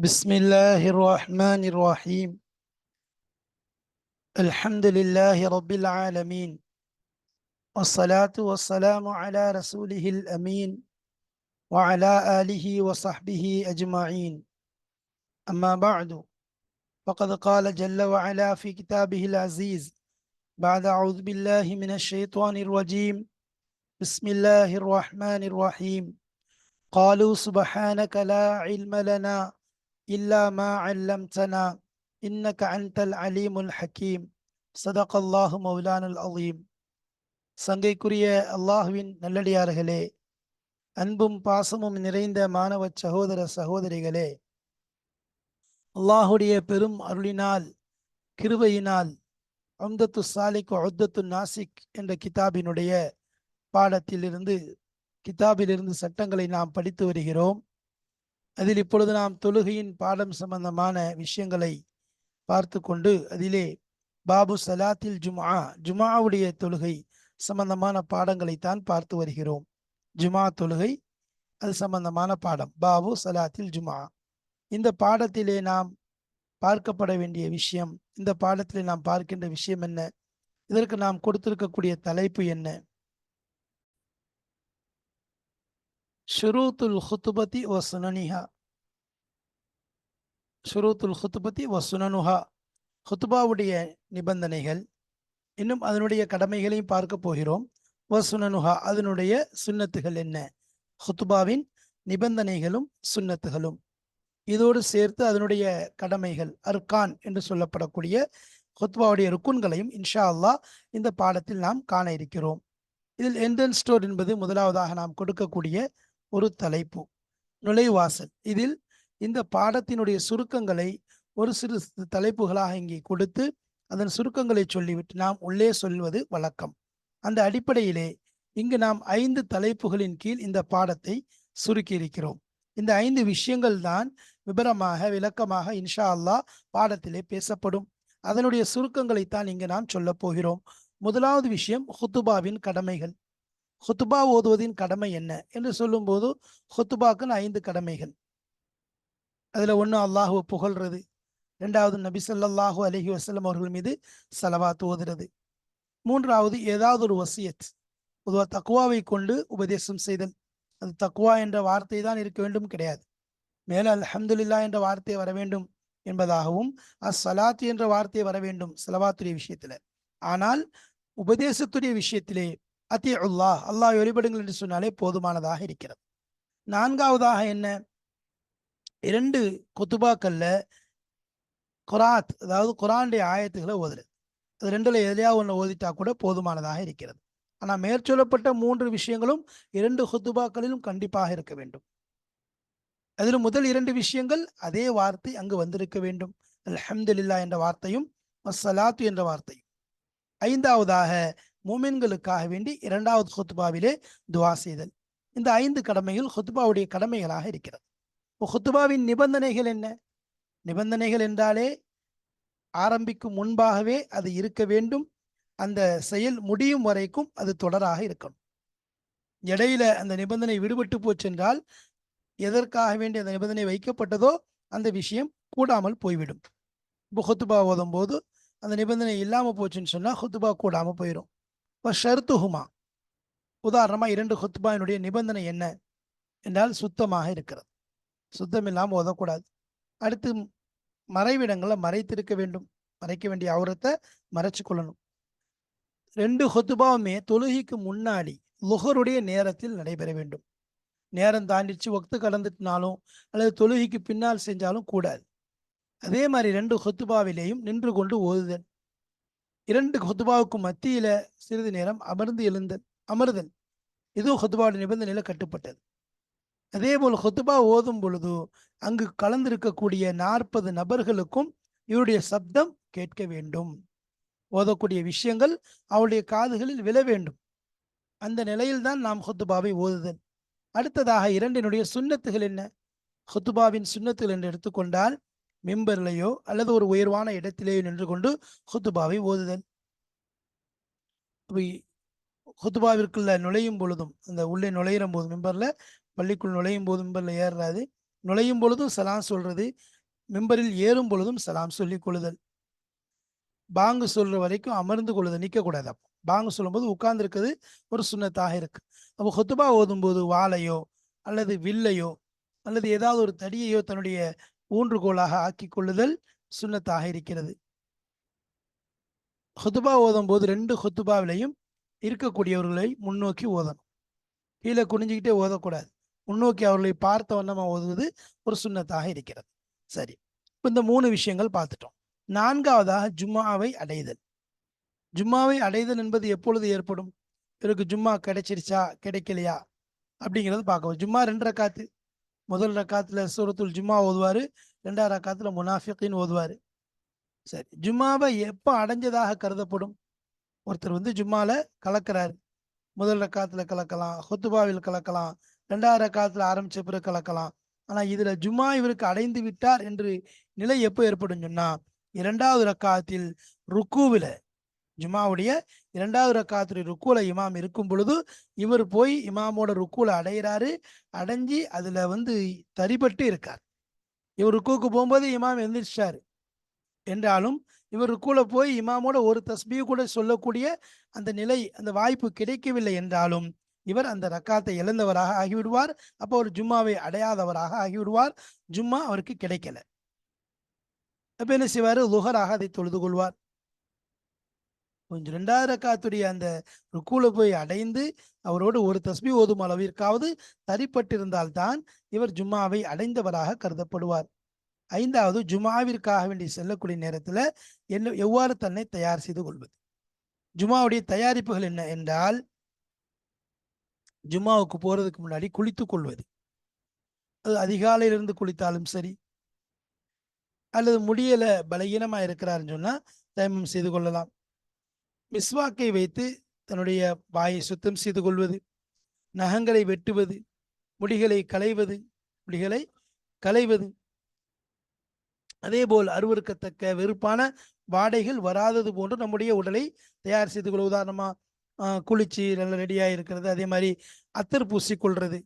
بسم الله الرحمن الرحيم. الحمد لله رب العالمين. والصلاة والسلام على رسوله الأمين وعلى آله وصحبه أجمعين. أما بعد فقد قال جل وعلا في كتابه العزيز بعد أعوذ بالله من الشيطان الرجيم. بسم الله الرحمن الرحيم. قالوا سبحانك لا علم لنا இல்லாமா அல்லம் சனா இன்னக அன்தல் அலீமுல் ஹக்கீம் சதக் அல்லாஹு மௌலானுல் அலீம் சங்கைக்குரிய அல்லாஹுவின் நல்லடியார்களே அன்பும் பாசமும் நிறைந்த மாணவ சகோதர சகோதரிகளே அல்லாஹுடைய பெரும் அருளினால் கிருவையினால் அம்தத்து சாலிக் ஒத்தத்து நாசிக் என்ற கிதாபினுடைய பாடத்திலிருந்து கிதாபிலிருந்து சட்டங்களை நாம் படித்து வருகிறோம் அதில் இப்பொழுது நாம் தொழுகையின் பாடம் சம்பந்தமான விஷயங்களை பார்த்து கொண்டு அதிலே பாபு சலாத்தில் ஜுமா ஜுமாவுடைய தொழுகை சம்பந்தமான பாடங்களை தான் பார்த்து வருகிறோம். ஜுமா தொழுகை அது சம்பந்தமான பாடம். பாபு சலாத்தில் ஜுமா இந்த பாடத்திலே நாம் பார்க்கப்பட வேண்டிய விஷயம் இந்த பாடத்திலே நாம் பார்க்கின்ற விஷயம் என்ன? இதற்கு நாம் கொடுத்திருக்கக்கூடிய தலைப்பு என்ன? ஷுரூத்துல் ஹுத்துபதி வசுனனிஹா சுனனிஹா. ஷுரூத்துல் ஹுத்துபதி வசுனனுஹா சுனனுஹா. ஹுத்துபாவுடைய நிபந்தனைகள். இன்னும் அதனுடைய கடமைகளையும் பார்க்க போகிறோம். வசுனனுஹா சுனனுஹா அதனுடைய சுன்னத்துகள் என்ன? ஹுத்துபாவின் நிபந்தனைகளும் சுன்னத்துகளும். இதோடு சேர்த்து அதனுடைய கடமைகள் அர்கான் என்று சொல்லப்படக்கூடிய ஹுத்பாவுடைய ருக்குன்களையும் இன்ஷா அல்லாஹ் இந்த பாடத்தில் நாம் காண இருக்கிறோம். இதில் என்ட்ரன்ஸ் ஸ்டோர் என்பது முதலாவதாக நாம் கொடுக்கக்கூடிய ஒரு தலைப்பு. நுழைவாசல். இதில் இந்த பாடத்தினுடைய சுருக்கங்களை ஒரு சிறு தலைப்புகளாக இங்கே கொடுத்து அதன் சுருக்கங்களை சொல்லிவிட்டு நாம் உள்ளே சொல்வது வழக்கம். அந்த அடிப்படையிலே இங்கு நாம் ஐந்து தலைப்புகளின் கீழ் இந்த பாடத்தை சுருக்கி இருக்கிறோம். இந்த ஐந்து விஷயங்கள் தான் விபரமாக விளக்கமாக இன்ஷா அல்லாஹ் பாடத்திலே பேசப்படும். அதனுடைய சுருக்கங்களைத்தான் இங்கு நாம் சொல்ல போகிறோம். முதலாவது விஷயம் ஹுத்துபாவின் கடமைகள். ஹொத்துபா ஓதுவதின் கடமை என்ன? என்று சொல்லும்போது ஹொத்துபாக்குன்னு ஐந்து கடமைகள். அதில் ஒன்று அல்லாஹுவை புகழ்றது. ரெண்டாவது நபி சொல்லாஹூ அலஹி வசலம் அவர்கள் மீது செலவாத்து ஓதுறது. மூன்றாவது ஏதாவது ஒரு வசியத் பொதுவாக தக்குவாவை கொண்டு உபதேசம் செய்தல். அது தக்குவா என்ற வார்த்தை தான் இருக்க வேண்டும் கிடையாது. மேலும் அல்ஹம்துலில்லா என்ற வார்த்தை வர வேண்டும் என்பதாகவும் அஸ்ஸலாத்து என்ற வார்த்தை வர வேண்டும் செலவாத்துடைய விஷயத்தில். ஆனால் உபதேசத்துடைய விஷயத்திலே அத்தி உல்லா அல்லாஹ் வழிபடுங்கள் என்று சொன்னாலே போதுமானதாக இருக்கிறது. நான்காவதாக என்ன? இரண்டு கொத்துபாக்கல்ல குராத் அதாவது குரானுடைய ஆயத்துகளை ஓதுறது. அது ரெண்டுல எதையா ஒன்று ஓதிட்டா கூட போதுமானதாக இருக்கிறது. ஆனா மேற்சொல்லப்பட்ட மூன்று விஷயங்களும் இரண்டு ஹுத்துபாக்களிலும் கண்டிப்பாக இருக்க வேண்டும். அதில் முதல் இரண்டு விஷயங்கள் அதே வார்த்தை அங்கு வந்திருக்க வேண்டும். அல்ஹம்துலில்லா என்ற வார்த்தையும் வசலாத்து என்ற வார்த்தையும். ஐந்தாவதாக மூமின்களுக்காக வேண்டி இரண்டாவது ஹொத்துபாவிலே துவா செய்தல். இந்த ஐந்து கடமைகள் ஹொத்துபாவுடைய கடமைகளாக இருக்கிறது. ஹொத்துபாவின் நிபந்தனைகள் என்ன? நிபந்தனைகள் என்றாலே ஆரம்பிக்கும் முன்பாகவே அது இருக்க வேண்டும். அந்த செயல் முடியும் வரைக்கும் அது தொடராக இருக்கணும். இடையில அந்த நிபந்தனை விடுபட்டு போச்சென்றால் எதற்காக வேண்டிய அந்த நிபந்தனை வைக்கப்பட்டதோ அந்த விஷயம் கூடாமல் போய்விடும். இப்போ ஹொத்துபா ஓதும் போது அந்த நிபந்தனை இல்லாமல் போச்சுன்னு சொன்னால் ஹொத்துபா கூடாமல் போயிடும் இப்போ ஷர்த்துஹுமா உதாரணமாக இரண்டு ஹுத்துபாவினுடைய நிபந்தனை என்ன? என்றால் சுத்தமாக இருக்கிறது. சுத்தம் இல்லாமல் ஓதக்கூடாது. அடுத்து மறைவிடங்களை மறைத்திருக்க வேண்டும். மறைக்க வேண்டிய அவுரத்தை மறைச்சு கொள்ளணும் ரெண்டு ஹொத்துபாவுமே தொழுகைக்கு முன்னாடி லுகருடைய நேரத்தில் நடைபெற வேண்டும். நேரம் தாண்டிச்சு ஒத்து கலந்துட்டினாலும் அல்லது தொழுகைக்கு பின்னால் செஞ்சாலும் கூடாது. அதே மாதிரி ரெண்டு ஹொத்துபாவிலேயும் நின்று கொண்டு ஓதுதல். இரண்டு ஹொதுபாவுக்கும் மத்தியில சிறிது நேரம் அமர்ந்து எழுந்தல் அமர்தல். இதுவும் ஹொதுபாவோட நிபந்தனையில கட்டுப்பட்டது. அதே போல் ஹொத்துபா ஓதும் பொழுது அங்கு கலந்திருக்கக்கூடிய நாற்பது நபர்களுக்கும் இவருடைய சப்தம் கேட்க வேண்டும். ஓதக்கூடிய விஷயங்கள் அவருடைய காதுகளில் விழ வேண்டும். அந்த நிலையில்தான் நாம் ஹொத்துபாவை ஓதுதல். அடுத்ததாக இரண்டினுடைய சுண்ணத்துகள் என்ன? ஹொத்துபாவின் சுண்ணத்துகள் என்று எடுத்துக்கொண்டால் மெம்பர்லையோ அல்லது ஒரு உயர்வான இடத்திலேயோ நின்று கொண்டு ஹுத்துபாவை ஓதுதல். ஹுத்துபாவிற்குள்ள நுழையும் பொழுதும் அந்த உள்ளே நுழையிற போது மெம்பர்ல பள்ளிக்குள் நுழையும் போது மெம்பர்ல ஏறாது. நுழையும் பொழுதும் சலாம் சொல்றது மெம்பரில் ஏறும் பொழுதும் சலாம் சொல்லி கொள்ளுதல். பாங்கு சொல்ற வரைக்கும் அமர்ந்து கொள்ளுதல் நிற்கக்கூடாது அப்போ. பாங்கு சொல்லும்போது உட்கார்ந்துருக்கிறது ஒரு சுண்ணத்தாக இருக்கு. அப்போ ஹொத்துபா ஓதும்போது வாழையோ அல்லது வில்லையோ அல்லது ஏதாவது ஒரு தடியையோ தன்னுடைய ஊன்றுகோலாக ஆக்கி கொள்ளுதல் சுண்ணத்தாக இருக்கிறது. ஹுத்துபா ஓதும் போது ரெண்டு ஹுத்துபாவிலையும் இருக்கக்கூடியவர்களை முன்னோக்கி ஓதணும். கீழே குனிஞ்சிக்கிட்டே ஓதக்கூடாது. முன்னோக்கி அவர்களை பார்த்த வண்ணமா ஓதுவது ஒரு சுண்ணத்தாக இருக்கிறது. சரி. இப்போ இந்த மூணு விஷயங்கள் பார்த்துட்டோம். நான்காவதாக ஜும்மாவை அடைதல். ஜும்மாவை அடைதல் என்பது எப்பொழுது ஏற்படும்? இவருக்கு ஜும்மா கிடைச்சிருச்சா? கிடைக்கலையா? அப்படிங்கிறது பார்க்கவும். ஜும்மா ரெண்டரை காத்து. முதல் ரக்காத்துல சூரத்துல் ஜும்மா ஓதுவாரு ரெண்டாவது ரக்காத்துல முனாஃபிகின்னு ஓதுவாரு. சரி ஜும்மாவை எப்போ அடைஞ்சதாக கருதப்படும்? ஒருத்தர் வந்து ஜும்மால கலக்கிறாரு. முதல் ரக்காத்துல கலக்கலாம் ஹொத்துபாவில் கலக்கலாம் ரெண்டாவது ரக்காத்துல ஆரம்பிச்ச பிறகு கலக்கலாம். ஆனா இதுல ஜும்மா இவருக்கு அடைந்து விட்டார் என்று நிலை எப்போ ஏற்படும் சொன்னா இரண்டாவது ரக்காத்தில் ருக்குவில. ஜும்மாவுடைய இரண்டாவது ரக்காத்துடைய ருக்குல இமாம் இருக்கும் பொழுது இவர் போய் இமாமோட ருக்குல அடைகிறாரு அடைஞ்சி அதுல வந்து தரிபட்டு இருக்கார். இவர் ருக்குவுக்கு போகும்போது இமாம் எந்திரிச்சாரு என்றாலும் இவர் ருக்குல போய் இமாமோட ஒரு தஸ்பியை கூட சொல்லக்கூடிய அந்த நிலை அந்த வாய்ப்பு கிடைக்கவில்லை என்றாலும் இவர் அந்த ரக்காத்தை இழந்தவராக ஆகிவிடுவார். அப்போ ஒரு ஜும்மாவை அடையாதவராக ஆகிவிடுவார். ஜும்மா அவருக்கு கிடைக்கல. அப்ப என்ன செய்வாரு? லுகராக அதை தொழுது கொள்வார். கொஞ்சம் ரெண்டாவது ரக்காத்துடைய அந்த ருக்குல போய் அடைந்து அவரோடு ஒரு தஸ்பி ஓதும் அளவிற்காவது தரிப்பட்டிருந்தால்தான் இவர் ஜும்மாவை அடைந்தவராக கருதப்படுவார். ஐந்தாவது ஜுமாவிற்காக வேண்டி செல்லக்கூடிய நேரத்தில் என்ன எவ்வாறு தன்னை தயார் செய்து கொள்வது? ஜுமாவுடைய தயாரிப்புகள் என்ன என்றால் ஜும்மாவுக்கு போறதுக்கு முன்னாடி குளித்துக் கொள்வது. அது அதிகாலையிலிருந்து குளித்தாலும் சரி அல்லது முடியலை பலகீனமாக இருக்கிறாருன்னு சொன்னால் தயமம் செய்து கொள்ளலாம். மிஸ்வாக்கை வைத்து தன்னுடைய வாயை சுத்தம் செய்து கொள்வது நகங்களை வெட்டுவது முடிகளை களைவது முடிகளை களைவது. அதேபோல் அருவருக்கத்தக்க வெறுப்பான வாடைகள் வராதது போன்று நம்முடைய உடலை தயார் செய்து கொள்ள உதாரணமாக குளிச்சு நல்ல ரெடியாக இருக்கிறது அதே மாதிரி அத்தர் பூசிக்கொள்றது.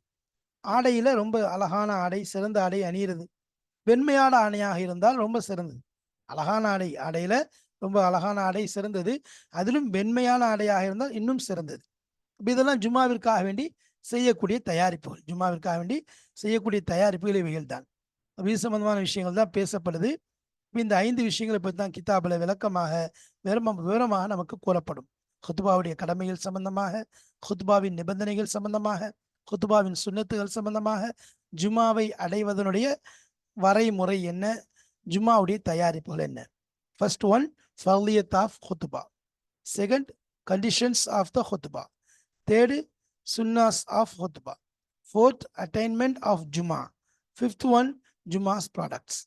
ஆடையில் ரொம்ப அழகான ஆடை சிறந்த ஆடை அணியிறது. வெண்மையான ஆணையாக இருந்தால் ரொம்ப சிறந்தது. அழகான ஆடை ஆடையில் ரொம்ப அழகான ஆடை சிறந்தது. அதிலும் வெண்மையான ஆடையாக இருந்தால் இன்னும் சிறந்தது. இதெல்லாம் ஜும்மாவிற்காக வேண்டி செய்யக்கூடிய தயாரிப்புகள். ஜும்மாவிற்காக வேண்டி செய்யக்கூடிய தயாரிப்புகள் இவைகள் தான் இது சம்பந்தமான விஷயங்கள் தான் பேசப்படுது. இந்த ஐந்து விஷயங்களை பற்றி தான் கிதாபில் விளக்கமாக விவரமா விவரமாக நமக்கு கூறப்படும். ஹுத்துபாவுடைய கடமைகள் சம்பந்தமாக ஹுத்துபாவின் நிபந்தனைகள் சம்பந்தமாக ஹுத்துபாவின் சுண்ணத்துகள் சம்பந்தமாக ஜுமாவை அடைவதனுடைய வரைமுறை என்ன ஜும்மாவுடைய தயாரிப்புகள் என்ன? ஃபர்ஸ்ட் ஒன் ஃபர்லியத் ஆஃப் ஹுத்பா செகண்ட் கண்டிஷன்ஸ் ஆஃப் த ஹுத்பா தேர்டு சுன்னாஸ் ஆஃப் ஹுத்பா ஃபோர்த் அட்டைன்மெண்ட் ஆஃப் ஜுமா ஃபிஃப்த் ஒன் ஜுமாஸ் ப்ராடக்ட்ஸ்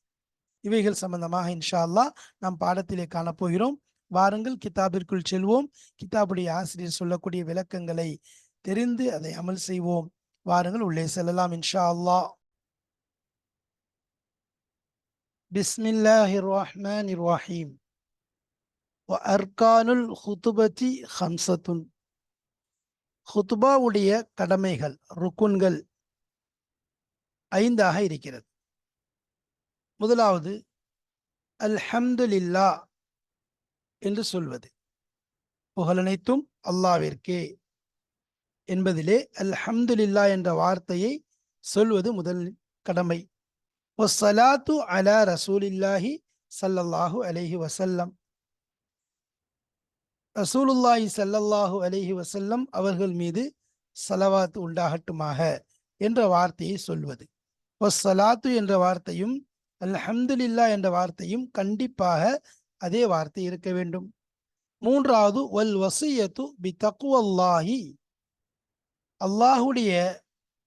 இவைகள் சம்பந்தமாக இன்ஷா அல்லாஹ் நாம் பாடத்திலே காணப்போகிறோம். வாருங்கள் கிதாபிற்குள் செல்வோம். கிதாபுடைய ஆசிரியர் சொல்லக்கூடிய விளக்கங்களை தெரிந்து அதை அமல் செய்வோம். வாருங்கள் உள்ளே செல்லலாம் இன்ஷா அல்லா பிஸ்மில்லாஹிர் ரஹ்மான் ரஹீம் அர்கானுல் ஹுதுபதி ஹம்சத்துன். ஹுத்துபாவுடைய கடமைகள் ருக்குன்கள் ஐந்தாக இருக்கிறது. முதலாவது அல்ஹம்துலில்லா என்று சொல்வது. புகழனைத்தும் அல்லாவிற்கே என்பதிலே அல்ஹம்துலில்லா என்ற வார்த்தையை சொல்வது முதல் கடமை. ஒசலாத்து அலா ரசூலில்லாஹி சல்லல்லாஹு அலஹி வசல்லம் ரசூலுல்லாஹி செல்லல்லாஹு அலைஹி வசல்லம் அவர்கள் மீது சலவாத் உண்டாகட்டுமாக என்ற வார்த்தையை சொல்வது. வஸ்ஸலாத்து என்ற வார்த்தையும் அல்ஹம்துலில்லா என்ற வார்த்தையும் கண்டிப்பாக அதே வார்த்தை இருக்க வேண்டும். மூன்றாவது வல் வசியத்து பி தக்குவல்லாஹி அல்லாஹுடைய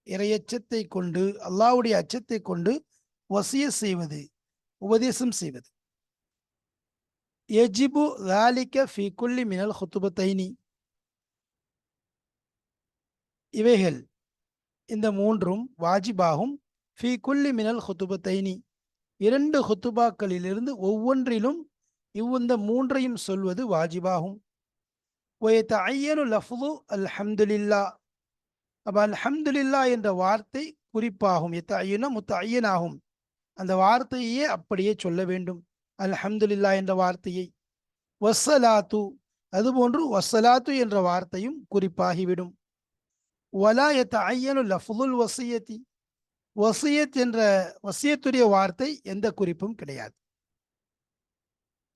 இறையச்சத்தை கொண்டு அல்லாஹுடைய அச்சத்தை கொண்டு வசிய செய்வது உபதேசம் செய்வது. எஜிபு லாலிக்க ஃபி குல்லி மினல் ஹுத்துபத்தைனி இவைகள் இந்த மூன்றும் வாஜிபாகும் ஃபி குல்லி மினல் ஹுத்துபத்தைனி இரண்டு ஹுத்துபாக்களிலிருந்து ஒவ்வொன்றிலும் இவ்வுந்த மூன்றையும் சொல்வது வாஜிபாகும் ஒயத்த ஐயனு லஃபுது அல்ஹம்துலில்லா அப்போ அல்ஹம்துலில்லா என்ற வார்த்தை குறிப்பாகும் எத்த ஐயனா முத்த ஐயனாகும் அந்த வார்த்தையே அப்படியே சொல்ல வேண்டும் அல்ஹம்துல்லா என்ற வார்த்தையை வஸ்ஸலாத்து அதுபோன்று வஸ்ஸலாத்து என்ற வார்த்தையும் குறிப்பாகிவிடும். வலாயத்த எத்தையனு லஃபுல் வசியத்தி வசியத் என்ற வசியத்துடைய வார்த்தை எந்த குறிப்பும் கிடையாது.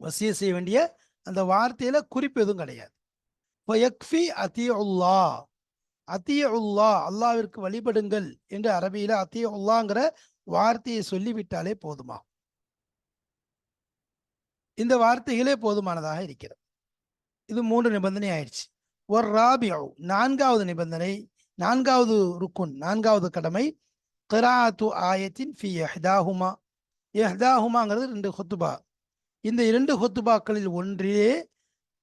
வசிய செய்ய வேண்டிய அந்த வார்த்தையில குறிப்பு எதுவும் கிடையாது. ஃபயக்ஃபி அத்திய உல்லா அல்லாவிற்கு வழிபடுங்கள் என்று அரபியில அத்தியுல்லாங்கிற வார்த்தையை சொல்லிவிட்டாலே போதுமா? இந்த வார்த்தைகளே போதுமானதாக இருக்கிறது. இது மூன்று நிபந்தனை ஆயிடுச்சு. ஒரு ராபியோ நான்காவது நிபந்தனை நான்காவது ருக்குன் நான்காவது கடமை கிராத்து ஆயத்தின் ஃபி எஹ்தாஹுமா எஹ்தாஹுமாங்கிறது ரெண்டு ஹொத்துபா. இந்த இரண்டு ஹொத்துபாக்களில் ஒன்றே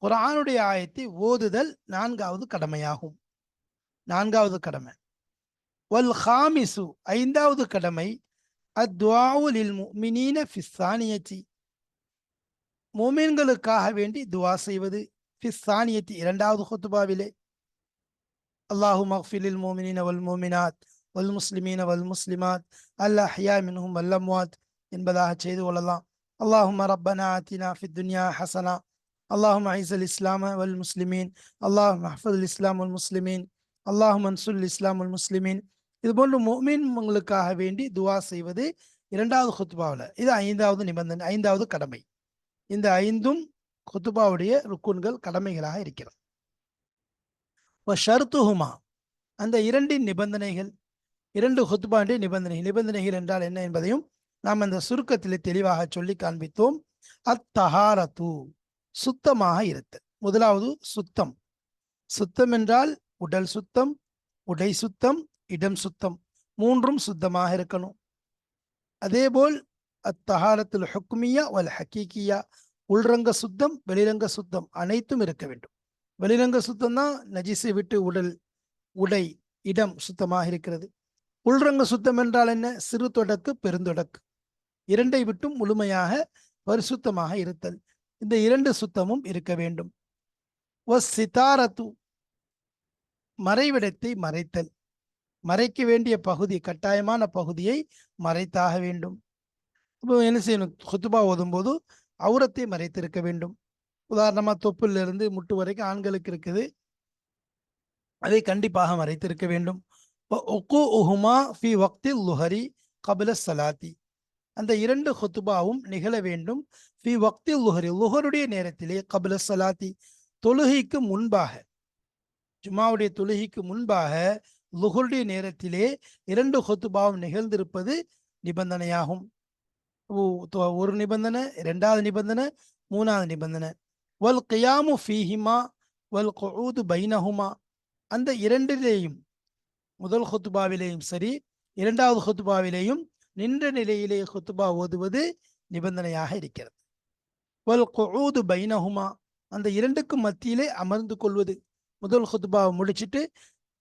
குரானுடைய ஆயத்தை ஓதுதல் நான்காவது கடமையாகும். நான்காவது கடமை. வல் ஹாமிசு ஐந்தாவது கடமை அத்வாவுலில் முமினீன ஃபிஸ்தானியச்சி மோமீன்களுக்காக வேண்டி துவா செய்வது. ஃபிஸ்தானியத்தி இரண்டாவது ஹுத்துபாவிலே அல்லாஹு மஹ்ஃபிலில் மோமினின் அவல் மோமினாத் வல் முஸ்லிமீன் அவல் முஸ்லிமாத் அல்ல ஹயா மின்ஹும் வல்லம்வாத் என்பதாக செய்து கொள்ளலாம். அல்லாஹும் ரப்பனா அத்தினா ஃபி துன்யா ஹசனா அல்லாஹும் ஐசல் இஸ்லாம வல் முஸ்லிமீன் அல்லாஹும் ஹஃபதுல் இஸ்லாம் உல் முஸ்லிமீன் அல்லாஹும் அன்சுல் இஸ்லாம் உல் முஸ்லிமீன் இது போன்று மோமீன்களுக்காக வேண்டி துவா செய்வது இரண்டாவது ஹுத்பாவில் இது ஐந்தாவது நிபந்தனை ஐந்தாவது கடமை. இந்த ஐந்தும் குத்துபாவுடைய ருக்குன்கள் கடமைகளாக இருக்கிறது. ஷர்த்துஹுமா அந்த இரண்டின் நிபந்தனைகள் இரண்டு ஹுத்பாண்டிய நிபந்தனைகள் நிபந்தனைகள் என்றால் என்ன என்பதையும் நாம் அந்த சுருக்கத்திலே தெளிவாக சொல்லி காண்பித்தோம். அத்தஹாரத்து சுத்தமாக இருத்தல். முதலாவது சுத்தம். சுத்தம் என்றால் உடல் சுத்தம் உடை சுத்தம் இடம் சுத்தம் மூன்றும் சுத்தமாக இருக்கணும். அதேபோல் அத்தஹாரத்தில் ஹுக்மியா வல் ஹக்கீக்கியா உள்ரங்க சுத்தம் வெளிரங்க சுத்தம் அனைத்தும் இருக்க வேண்டும். வெளிரங்க சுத்தம் தான் நஜிசை விட்டு உடல் உடை இடம் சுத்தமாக இருக்கிறது. உள்ரங்க சுத்தம் என்றால் என்ன? சிறு தொடக்கு பெருந்தொடக்கு. இரண்டை விட்டும் முழுமையாக பரிசுத்தமாக இருத்தல். இந்த இரண்டு சுத்தமும் இருக்க வேண்டும். சிதாரத்து மறைவிடத்தை மறைத்தல். மறைக்க வேண்டிய பகுதி கட்டாயமான பகுதியை மறைத்தாக வேண்டும். இப்போ என்ன செய்யணும்? ஹொத்துபா ஓதும்போது அவுரத்தை மறைத்திருக்க வேண்டும். உதாரணமாக தொப்புல இருந்து முட்டு வரைக்கும் ஆண்களுக்கு இருக்குது. அதை கண்டிப்பாக மறைத்திருக்க வேண்டும். உஹுமா ஃபி வக்தி லுஹரி கபில சலாத்தி அந்த இரண்டு ஹொத்துபாவும் நிகழ வேண்டும். ஃபி வக்தி லுஹரி லுஹருடைய நேரத்திலே கபில சலாத்தி தொழுகைக்கு முன்பாக ஜுமாவுடைய தொழுகைக்கு முன்பாக லுஹருடைய நேரத்திலே இரண்டு ஹொத்துபாவும் நிகழ்ந்திருப்பது நிபந்தனையாகும். ஒரு நிபந்தனை ரெண்டாவது நிபந்தனை மூணாவது நிபந்தனை. வல் கியாமு ஃபீஹிமா வல் குஊது பைனஹுமா. அந்த இரண்டிலேயும் முதல் ஹொத்துபாவிலேயும் சரி இரண்டாவது ஹொத்துபாவிலேயும் நின்ற நிலையிலே ஹொத்துபா ஓதுவது நிபந்தனையாக இருக்கிறது. வல் குஊது பைனஹுமா. அந்த இரண்டுக்கும் மத்தியிலே அமர்ந்து கொள்வது. முதல் ஹொத்துபாவை முடிச்சுட்டு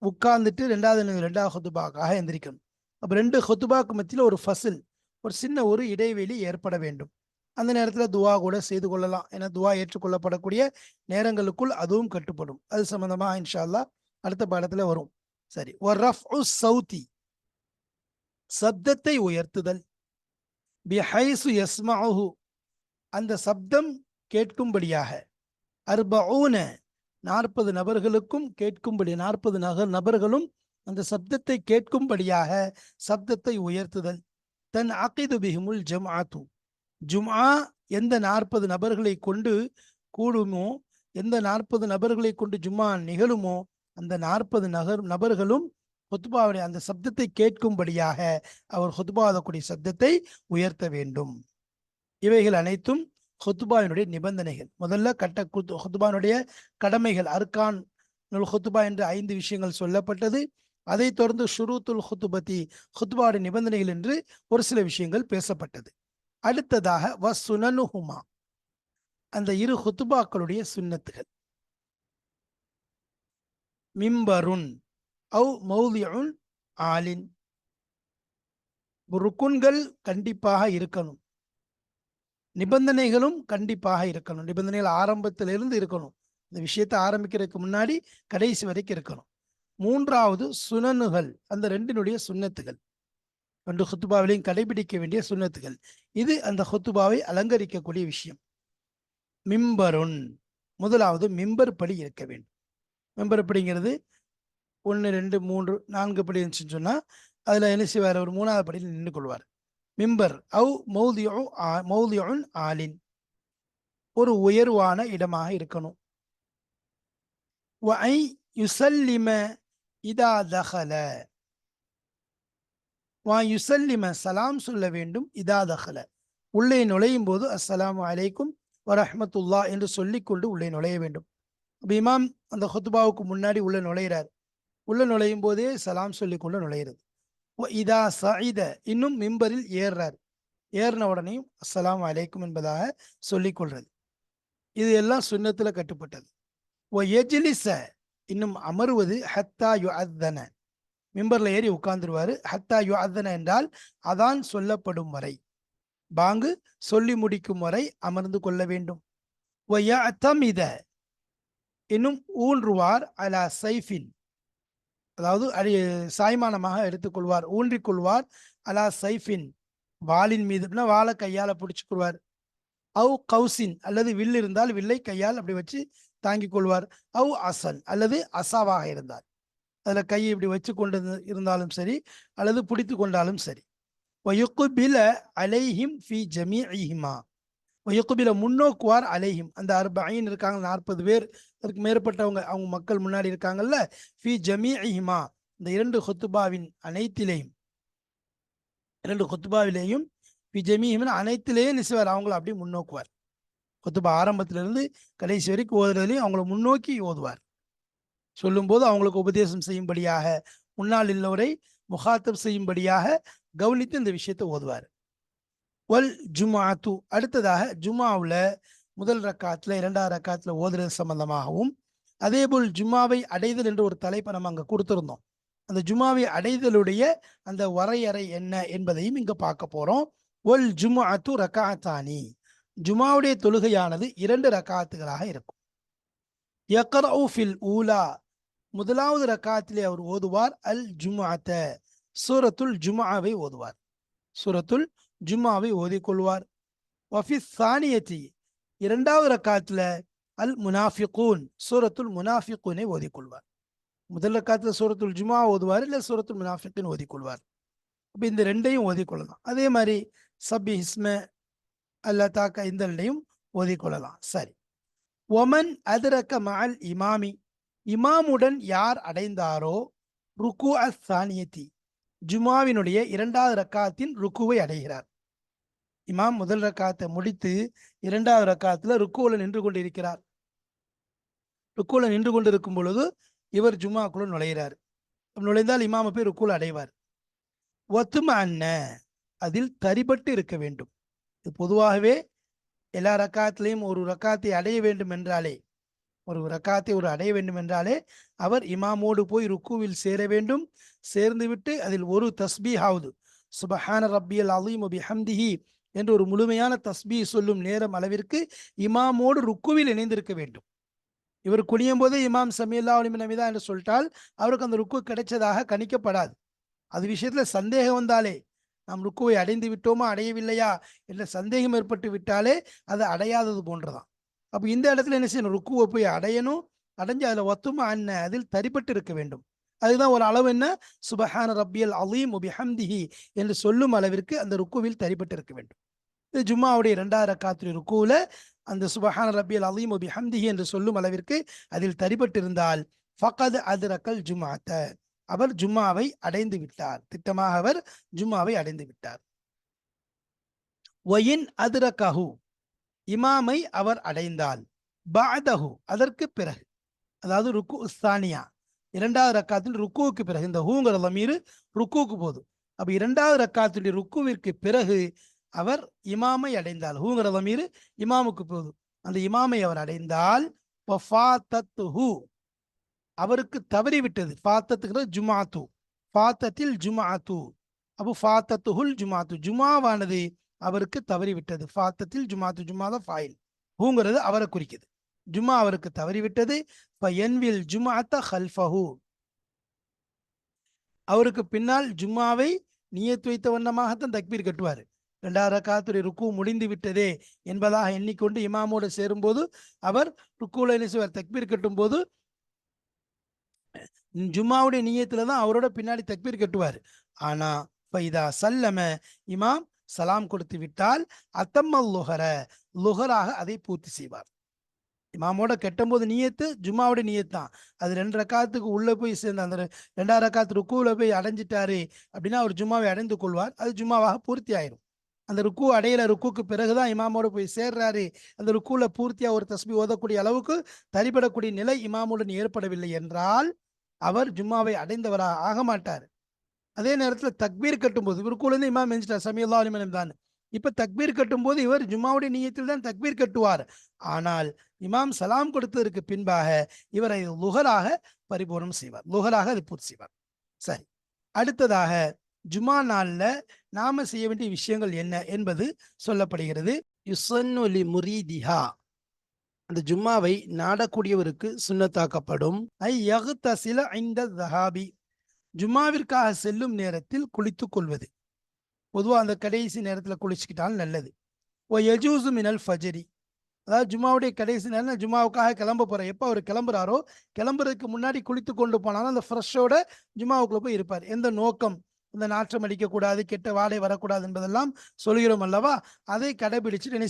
உட்கார்ந்துட்டு ரெண்டாவது ரெண்டாவது ஹொத்துபாக்காக எந்திரிக்கணும். அப்போ ரெண்டு ஹொத்துபாக்கு மத்தியில் ஒரு ஃபசில். ஒரு சின்ன ஒரு இடைவெளி ஏற்பட வேண்டும். அந்த நேரத்தில் துவா கூட செய்து கொள்ளலாம். ஏன்னா துவா ஏற்றுக்கொள்ளப்படக்கூடிய நேரங்களுக்குள் அதுவும் கட்டுப்படும். அது சம்பந்தமா இன்ஷா அல்லா அடுத்த பாடத்துல வரும். சரி. ஒரு ரஃப் சவுத்தி சப்தத்தை உயர்த்துதல். பிஹைசு யஸ்மஹு அந்த சப்தம் கேட்கும்படியாக. அர்பவுன நாற்பது நபர்களுக்கும் கேட்கும்படி நாற்பது நகர் நபர்களும் அந்த சப்தத்தை கேட்கும்படியாக சப்தத்தை உயர்த்துதல். தன் அகிது பிஹிமுல் ஜம்ஆத்து ஜும்ஆ எந்த நாற்பது நபர்களை கொண்டு கூடுமோ எந்த நாற்பது நபர்களை கொண்டு ஜும்மா நிகழுமோ அந்த நாற்பது நகர் நபர்களும் ஹொத்துபாவுடைய அந்த சப்தத்தை கேட்கும்படியாக அவர் ஹொத்துபாதக்கூடிய சப்தத்தை உயர்த்த வேண்டும். இவைகள் அனைத்தும் ஹொத்துபாவினுடைய நிபந்தனைகள். முதல்ல கட்ட ஹொத்துபானுடைய கடமைகள். அர்கான் ஹொத்துபா என்று ஐந்து விஷயங்கள் சொல்லப்பட்டது. அதைத் தொடர்ந்து ஷுரூத்துல் ஹுத்துபதி ஹுத்பாடு நிபந்தனைகள் என்று ஒரு சில விஷயங்கள் பேசப்பட்டது. அடுத்ததாக வ சுனனுஹுமா அந்த இரு ஹுத்துபாக்களுடைய சுன்னத்துகள். மிம்பருன் அவு மௌலியுன் ஆலின். ருக்குன்கள் கண்டிப்பாக இருக்கணும். நிபந்தனைகளும் கண்டிப்பாக இருக்கணும். நிபந்தனைகள் ஆரம்பத்திலிருந்து இருக்கணும். இந்த விஷயத்தை ஆரம்பிக்கிறதுக்கு முன்னாடி கடைசி வரைக்கும் இருக்கணும். மூன்றாவது சுனனுகள். அந்த ரெண்டினுடைய சுண்ணத்துகள். ரெண்டு ஹுத்துபாவிலையும் கடைபிடிக்க வேண்டிய சுன்னத்துகள் இது அந்த ஹுத்துபாவை அலங்கரிக்கக்கூடிய விஷயம். மிம்பருன் முதலாவது மிம்பர் படி இருக்க வேண்டும். மிம்பர் படிங்கிறது ஒன்று ரெண்டு மூன்று நான்கு படி இருந்துச்சுன்னு சொன்னால் அதில் என்ன செய்வார்? ஒரு மூணாவது படியில் நின்று கொள்வார். மிம்பர் அவு ஆ மௌதியோலன் ஆலின். ஒரு உயர்வான இடமாக இருக்கணும். ஐ யுசல்லிம இதா தஹல. வா யுசல்லிம சலாம் சொல்ல வேண்டும் இதா தஹல. உள்ளே நுழையும் போது அஸ்ஸலாமு அலைக்கும் வரஹமத்துல்லா என்று சொல்லிக்கொண்டு உள்ளே நுழைய வேண்டும். அப்போ இமாம் அந்த ஹொத்துபாவுக்கு முன்னாடி உள்ளே நுழையிறார். உள்ள நுழையும் போதே சலாம் சொல்லிக்கொண்டு நுழையிறது. இதா சஇத இன்னும் மிம்பரில் ஏறுறார். ஏறின உடனேயும் அஸ்லாம் அலைக்கும் என்பதாக சொல்லிக்கொள்றது இது எல்லாம் சுன்னத்துல கட்டுப்பட்டது. ஒ எஜிலிச இன்னும் அமருவது ஹத்தா யு அத்தன மிம்பர்ல ஏறி உட்கார்ந்துருவாரு. ஹத்தா யு அத்தன என்றால் அதான் சொல்லப்படும் வரை. பாங்கு சொல்லி முடிக்கும் வரை அமர்ந்து கொள்ள வேண்டும். ஒ இத இன்னும் ஊன்றுவார் அலா சைஃபின். அதாவது அடி சாய்மானமாக எடுத்துக்கொள்வார். ஊன்றிக்கொள்வார் அலா சைஃபின். வாளின் மீது அப்படின்னா கையால் கையால பிடிச்சுக்கொள்வார் அவு கௌசின். அல்லது வில் இருந்தால் வில்லை கையால் அப்படி வச்சு தாங்கிக் கொள்வார். அவ் அசன் அல்லது அசாவாக இருந்தார். அதில் கையை இப்படி வச்சு கொண்டு இருந்தாலும் சரி அல்லது பிடித்து கொண்டாலும் சரி. வயுக்குபில அலைஹிம் ஃபி ஜமி ஐஹிமா வயுக்குபில முன்னோக்குவார் அலைஹிம். அந்த அர்பைன் இருக்காங்க நாற்பது பேர். அதுக்கு மேற்பட்டவங்க அவங்க மக்கள் முன்னாடி இருக்காங்கல்ல ஃபி ஜமீஇஹிமா. இந்த இரண்டு ஹொத்துபாவின் அனைத்திலேயும். இரண்டு ஹொத்துபாவிலேயும் ஃபி ஜமீஹிமின் அனைத்திலேயும் நிசுவார். அவங்கள அப்படியே முன்னோக்குவார். கொத்துப்பா ஆரம்பத்திலிருந்து கடைசி வரைக்கும் ஓதுறதுலையும் அவங்கள முன்னோக்கி ஓதுவார். சொல்லும்போது அவங்களுக்கு உபதேசம் செய்யும்படியாக முன்னால் இல்லவரை முகாத்தப் செய்யும்படியாக கவனித்து இந்த விஷயத்தை ஓதுவார். வல் து அடுத்ததாக ஜுமாவில் முதல் ரக்காத்தில் இரண்டாவது ரக்காத்தில் ஓதுறது சம்பந்தமாகவும் அதேபோல் ஜும்மாவை அடைதல் என்று ஒரு தலைப்பை நம்ம அங்கே கொடுத்துருந்தோம். அந்த ஜும்மாவை அடைதலுடைய அந்த வரையறை என்ன என்பதையும் இங்கே பார்க்க போகிறோம் ஒல் ஜுமாத்து ரக்காத்தானி. ஜுமாவுடைய தொழுகையானது இரண்டு ரக்காத்துகளாக இருக்கும். யக்ரஉ ஃபில் ஊலா முதலாவது ரக்காத்திலே அவர் ஓதுவார் அல் ஜுமாத்த சூரத்துல் ஜுமாவை ஓதுவார். சூரத்துல் ஜுமாவை ஓதிக்கொள்வார். வஃபிஸ் சானியத்தி இரண்டாவது ரக்காத்தில் அல் முனாஃபிகூன் சூரத்துல் முனாஃபிகூனை ஓதிக்கொள்வார். முதல் ரக்காத்தில் சூரத்துல் ஜுமா ஓதுவார் இல்ல சூரத்துல் முனாஃபிகின் ஓதிக்கொள்வார். அப்ப இந்த ரெண்டையும் ஓதிக்கொள்ளலாம். அதே மாதிரி சபி ஹிஸ்ம அல்லா தாக்கா இந்த ரெண்டையும் ஓதிக்கொள்ளலாம் சரி. ஒமன் அதிரக்க மகள் இமாமி. இமாமுடன் யார் அடைந்தாரோ? ருக்கு அஸ் சானியத்தி. ஜுமாவினுடைய இரண்டாவது ரக்காத்தின் ருக்குவை அடைகிறார். இமாம் முதல் ரக்காத்தை முடித்து இரண்டாவது ரக்காத்துல ருக்குவில் நின்று கொண்டிருக்கிறார். ருக்குவில் நின்று கொண்டிருக்கும் பொழுது இவர் ஜுமாக்குள்ள நுழைகிறார் நுழைந்தால் இமாம போய் ருக்குல அடைவார். ஒத்தும அண்ண அதில் தரிபட்டு இருக்க வேண்டும். பொதுவாகவே எல்லா ரக்காத்திலையும் ஒரு ரக்காத்தை அடைய வேண்டும் என்றாலே ஒரு ரக்காத்தை ஒரு அடைய வேண்டும் என்றாலே அவர் இமாமோடு போய் ருக்குவில் சேர வேண்டும். சேர்ந்து விட்டு அதில் ஒரு தஸ்பீஹாவது சுபஹான ரப்பியல் அலீம் பிஹம்திஹி என்று ஒரு முழுமையான தஸ்பி சொல்லும் நேரம் அளவிற்கு இமாமோடு ருக்குவில் இணைந்திருக்க வேண்டும். இவர் குனியும் போது இமாம் சமியல்லா அலிமின் நமிதா என்று சொல்லிட்டால் அவருக்கு அந்த ருக்கு கிடைச்சதாக கணிக்கப்படாது. அது விஷயத்துல சந்தேகம் வந்தாலே நாம் ருக்குவை அடைந்து விட்டோமா? அடையவில்லையா? என்ற சந்தேகம் ஏற்பட்டு விட்டாலே அது அடையாதது போன்றதான் அப்போ இந்த இடத்துல என்ன செய்யணும்? ருக்குவை போய் அடையணும். அடைஞ்சு அதில் ஒத்துமா என்ன? அதில் தரிப்பட்டு இருக்க வேண்டும். அதுதான் ஒரு அளவு என்ன? சுபஹான ரப்பியல் அலீம் பிஹம்திஹி என்று சொல்லும் அளவிற்கு அந்த ருக்குவில் தரிப்பட்டு இருக்க வேண்டும். இது ஜும்மாவுடைய இரண்டாவது ரக்காத்துடைய ருக்குவில் அந்த சுபஹான ரப்பியல் அலீம் பிஹம்திஹி என்று சொல்லும் அளவிற்கு அதில் தரிப்பட்டு இருந்தால் ஃபகத் அதுரக்கல் ஜுமாத்த அவர் ஜும்மாவை அடைந்து விட்டார். திட்டமாக அவர் ஜும்மாவை அடைந்து விட்டார். ஒயின் அதுரகஹு. இமாமை அவர் அடைந்தால் பாதஹு அதற்கு பிறகு. அதாவது ருக்கு உஸ்தானியா இரண்டாவது ரக்காத்தில் ருக்குவுக்கு பிறகு. இந்த ஹூங்கிற லமீரு ருக்குவுக்கு போதும் அப்ப இரண்டாவது ரக்காத்துடைய ருக்குவிற்கு பிறகு அவர் இமாமை அடைந்தால் ஹூங்கிற லமீரு இமாமுக்கு போதும் அந்த இமாமை அவர் அடைந்தால் அவருக்கு தவறிவிட்டது. ஃபாத்தத்துங்கிறது ஜுமாத்து ஃபாத்தத்தில் ஜுமாத்து அப்போ ஃபாத்தத்துஹுல் ஜுமாத்து ஜுமாவானது அவருக்கு தவறிவிட்டது. ஃபாத்தத்தில் ஜுமாத்து ஜுமாத ஃபாயில். ஹூங்கிறது அவரை குறிக்குது. ஜுமா அவருக்கு தவறிவிட்டது. என்வில் ஜுமாத்த ஹல்ஃபஹு. அவருக்கு பின்னால் ஜும்மாவை நியத்து வைத்த வண்ணமாகத்தான் தக்பீர் கட்டுவார். ரெண்டாவது ரக்காத்துடைய ருக்கு முடிந்து விட்டதே என்பதாக எண்ணிக்கொண்டு இமாமோடு சேரும்போது அவர் ருக்குல என்ன செய்வார்? தக்பீர் கட்டும் போது ஜும்மாவுடைய நீயத்தில் தான் அவரோட பின்னாடி தக்பீர் கட்டுவார். ஆனா ஃபைதா சல்லம இமாம் சலாம் கொடுத்து விட்டால் அத்தம்மல் லுஹர லுஹராக அதை பூர்த்தி செய்வார். இமாமோட கெட்டும்போது நீயத்து ஜும்மாவோட நீயத்து தான். அது ரெண்டு ரக்காத்துக்கு உள்ள போய் சேர்ந்த அந்த ரெண்டாயிரம் ரக்காத்து ருக்குவில் போய் அடைஞ்சிட்டாரு அப்படின்னா அவர் ஜும்மாவை அடைந்து கொள்வார். அது ஜும்மாவாக பூர்த்தி ஆயிரும். அந்த ருக்கு அடையிற ருக்குக்கு பிறகுதான் இமாமோட போய் சேர்றாரு. அந்த ருக்குல பூர்த்தியா ஒரு தஸ்பி ஓதக்கூடிய அளவுக்கு தரிபடக்கூடிய நிலை இமாமுடன் ஏற்படவில்லை என்றால் அவர் ஜும்மாவை அடைந்தவராக ஆக மாட்டார். அதே நேரத்துல தக்பீர் கட்டும்போது இவர் இருந்து இமாம் எஞ்சிட்டார் சமியல்லா அலிமனம் தான். இப்ப தக்பீர் கட்டும்போது இவர் ஜும்மாவுடைய நீயத்தில் தான் தக்பீர் கட்டுவார். ஆனால் இமாம் சலாம் கொடுத்ததற்கு பின்பாக இவரை லுகலாக பரிபூர்ணம் செய்வார். லுகலாக அதை பூர்த்தி செய்வார். சரி. அடுத்ததாக ஜுமா நாள்ல நாம செய்ய வேண்டிய விஷயங்கள் என்ன என்பது சொல்லப்படுகிறது. யுசன்னு முரீதிஹா. அந்த ஜும்மாவை நாடக்கூடியவருக்கு சுண்ணத்தாக்கப்படும். ஐ யகுத்தசில ஐந்த தஹாபி. ஜும்மாவிற்காக செல்லும் நேரத்தில் குளித்து கொள்வது. பொதுவாக அந்த கடைசி நேரத்தில் குளிச்சுக்கிட்டாலும் நல்லது. ஓ யஜூசு மினல் ஃபஜரி. அதாவது ஜும்மாவுடைய கடைசி நேரம் ஜும்மாவுக்காக கிளம்ப போறேன் எப்போ அவர் கிளம்புறாரோ கிளம்புறதுக்கு முன்னாடி குளித்து கொண்டு போனாலும் அந்த ஃப்ரெஷ்ஷோட ஜும்மாவுக்குள்ள போய் இருப்பார். எந்த நோக்கம்? இந்த நாற்றம் அடிக்கக்கூடாது கெட்ட வாடை வரக்கூடாது என்பதெல்லாம் சொல்கிறோம் அல்லவா? அதை கடைபிடிச்சுட்டு என்ன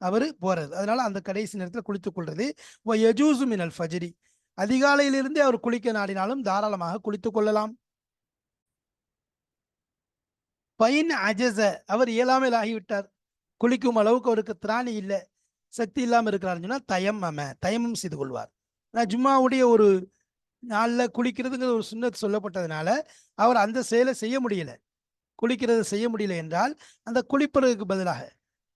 அவர் போகிறது அதனால அந்த கடைசி நேரத்தில் குளித்துக் கொள்வது ஓ யஜூசு மினல் ஃபஜரி. அதிகாலையிலிருந்தே அவர் குளிக்க நாடினாலும் தாராளமாக குளித்துக் கொள்ளலாம். பைன் அஜஸ. அவர் இயலாமல் ஆகிவிட்டார். குளிக்கும் அளவுக்கு அவருக்கு திராணி இல்லை. சக்தி இல்லாமல் இருக்கிறாருன்னு தயம் அம தயமம் செய்து கொள்வார். நான் ஜும்மாவுடைய ஒரு நாளில் குளிக்கிறதுங்கிற ஒரு சுண்ணத்து சொல்லப்பட்டதுனால அவர் அந்த செயலை செய்ய முடியல. குளிக்கிறது செய்ய முடியல என்றால் அந்த குளிப்பதற்கு பதிலாக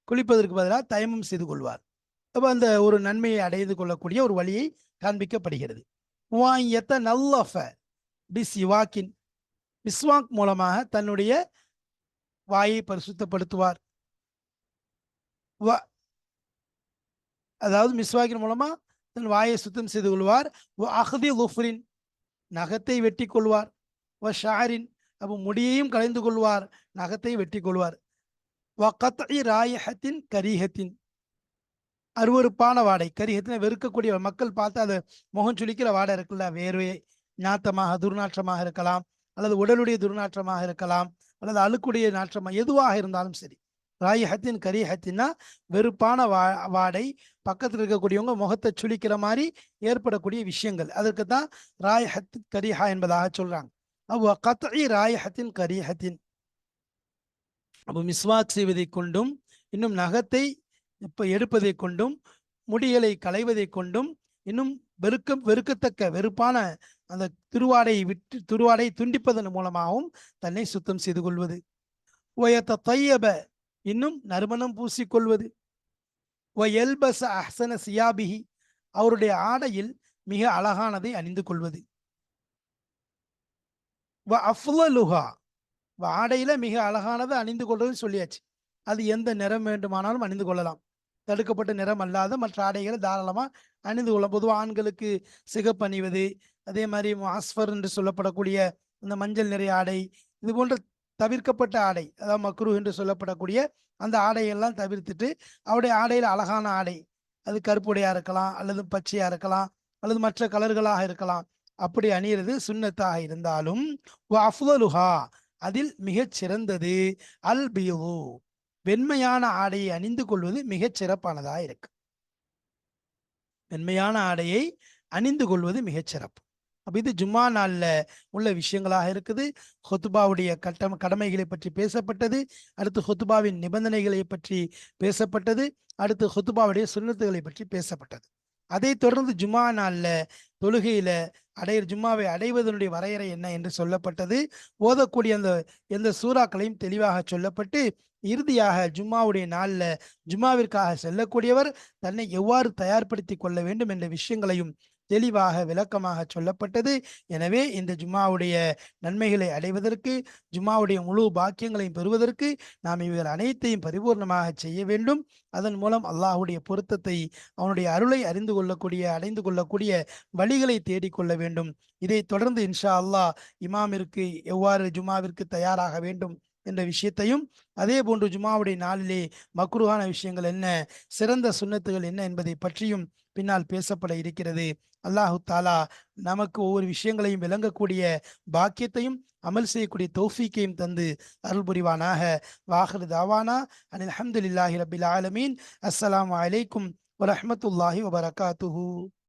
குளிப்பதற்கு பதிலாக தயமம் செய்து கொள்வார். அப்போ அந்த ஒரு நன்மையை அடைந்து கொள்ளக்கூடிய ஒரு வழியை காண்பிக்கப்படுகிறது. வாயத்த நல்லஃப பி சிவாக்கின் மிஸ்வாக் மூலமாக தன்னுடைய வாயை பரிசுத்தப்படுத்துவார். வ- அதாவது மிஸ்வாக்கின் மூலமா தன் வாயை சுத்தம் செய்து கொள்வார். வ லுஃப்ரின் நகத்தை வெட்டி கொள்வார். வ ஷாரின் அப்போ முடியையும் கலைந்து கொள்வார். நகத்தை வெட்டி கொள்வார். வகத்தி ராயஹத்தின் கரீஹத்தின் அருவருப்பான வாடை. கரிகத்தினை வெறுக்கக்கூடிய மக்கள் பார்த்து அதை முகம் சுளிக்கிற வாடை இருக்குல்ல. வேர்வை நாத்தமாக துர்நாற்றமாக இருக்கலாம். அல்லது உடலுடைய துர்நாற்றமாக இருக்கலாம். அல்லது அழுக்குடைய நாற்றமாக எதுவாக இருந்தாலும் சரி. ராயஹத்தின் கரிஹத்தின்னா வெறுப்பான வா வாடை. பக்கத்தில் இருக்கக்கூடியவங்க முகத்தை சுளிக்கிற மாதிரி ஏற்படக்கூடிய விஷயங்கள். அதற்கு தான் ராயஹத் கரிஹா என்பதாக சொல்றாங்க. அவ்வ கத்தி ராயஹத்தின் கரிஹத்தின். அப்போ மிஸ்வாக் செய்வதை கொண்டும் இன்னும் நகத்தை இப்போ எடுப்பதை கொண்டும் முடிகளை களைவதை கொண்டும் இன்னும் வெறுக்க வெறுக்கத்தக்க வெறுப்பான அந்த திருவாடையை விட்டு திருவாடை துண்டிப்பதன் மூலமாகவும் தன்னை சுத்தம் செய்து கொள்வது. ஒயத்த தையப இன்னும் நறுமணம் பூசிக்கொள்வது ஒயல்பச அஹசன சியாபிஹி அவருடைய ஆடையில் மிக அழகானதை அணிந்து கொள்வது. வ அஃலலுஹா ஆடையில மிக அழகானதை அணிந்து கொள்வதுன்னு சொல்லியாச்சு. அது எந்த நிறம் வேண்டுமானாலும் அணிந்து கொள்ளலாம். தடுக்கப்பட்ட நிறம் அல்லாத மற்ற ஆடைகளை தாராளமா அணிந்து கொள்ளலாம். பொதுவாக ஆண்களுக்கு சிகப்பு அணிவது அதே மாதிரி மாஸ்பர் என்று சொல்லப்படக்கூடிய இந்த மஞ்சள் நிறைய ஆடை இது போன்ற தவிர்க்கப்பட்ட ஆடை அதாவது மக்ரு என்று சொல்லப்படக்கூடிய அந்த ஆடையெல்லாம் தவிர்த்துட்டு அவருடைய ஆடையில் அழகான ஆடை அது கருப்புடையா இருக்கலாம் அல்லது பச்சையா இருக்கலாம் அல்லது மற்ற கலர்களாக இருக்கலாம். அப்படி அணியிறது சுண்ணத்தாக இருந்தாலும் வ அஃலலுஹா அதில் மிகச் சிறந்தது. அல் பியு வெண்மையான ஆடையை அணிந்து கொள்வது மிகச் சிறப்பானதாக இருக்கு. வெண்மையான ஆடையை அணிந்து கொள்வது மிகச் சிறப்பு. அப்போ இது ஜும்மா நாளில் உள்ள விஷயங்களாக இருக்குது. ஹொத்துபாவுடைய கட்டம் கடமைகளை பற்றி பேசப்பட்டது. அடுத்து ஹொத்துபாவின் நிபந்தனைகளை பற்றி பேசப்பட்டது. அடுத்து ஹொத்துபாவுடைய சுண்ணத்துகளை பற்றி பேசப்பட்டது. அதை தொடர்ந்து ஜும்மா நாளில் தொழுகையில் அடைய ஜும்மாவை அடைவதனுடைய வரையறை என்ன என்று சொல்லப்பட்டது. ஓதக்கூடிய அந்த எந்த சூறாக்களையும் தெளிவாக சொல்லப்பட்டு இறுதியாக ஜும்மாவுடைய நாளில் ஜும்மாவிற்காக செல்லக்கூடியவர் தன்னை எவ்வாறு தயார்படுத்தி கொள்ள வேண்டும் என்ற விஷயங்களையும் தெளிவாக விளக்கமாக சொல்லப்பட்டது. எனவே இந்த ஜும்மாவுடைய நன்மைகளை அடைவதற்கு ஜும்மாவுடைய முழு பாக்கியங்களையும் பெறுவதற்கு நாம் இவைகள் அனைத்தையும் பரிபூர்ணமாக செய்ய வேண்டும். அதன் மூலம் அல்லாஹ்வுடைய பொருத்தத்தை அவனுடைய அருளை அறிந்து கொள்ளக்கூடிய அடைந்து கொள்ளக்கூடிய வழிகளை தேடிக்கொள்ள வேண்டும். இதை தொடர்ந்து இன்ஷா அல்லாஹ் இமாமிற்கு எவ்வாறு ஜுமாவிற்கு தயாராக வேண்டும் என்ற விஷயத்தையும் அதே போன்று ஜும்மாவுடைய நாளிலே மக்ருஹான விஷயங்கள் என்ன சிறந்த சுன்னத்துகள் என்ன என்பதை பற்றியும் பின்னால் பேசப்பட இருக்கிறது. அல்லாஹு தாலா நமக்கு ஒவ்வொரு விஷயங்களையும் விளங்கக்கூடிய பாக்கியத்தையும் அமல் செய்யக்கூடிய தௌஃபீக்கையும் தந்து அருள் புரிவானாக. வாஹர் தாவானா அனில் அஹமதுல்லாஹி ரபில் ஆலமீன். அஸ்லாம் அலைக்கும் வரமத்துல்லாஹி வபரகாத்துஹு.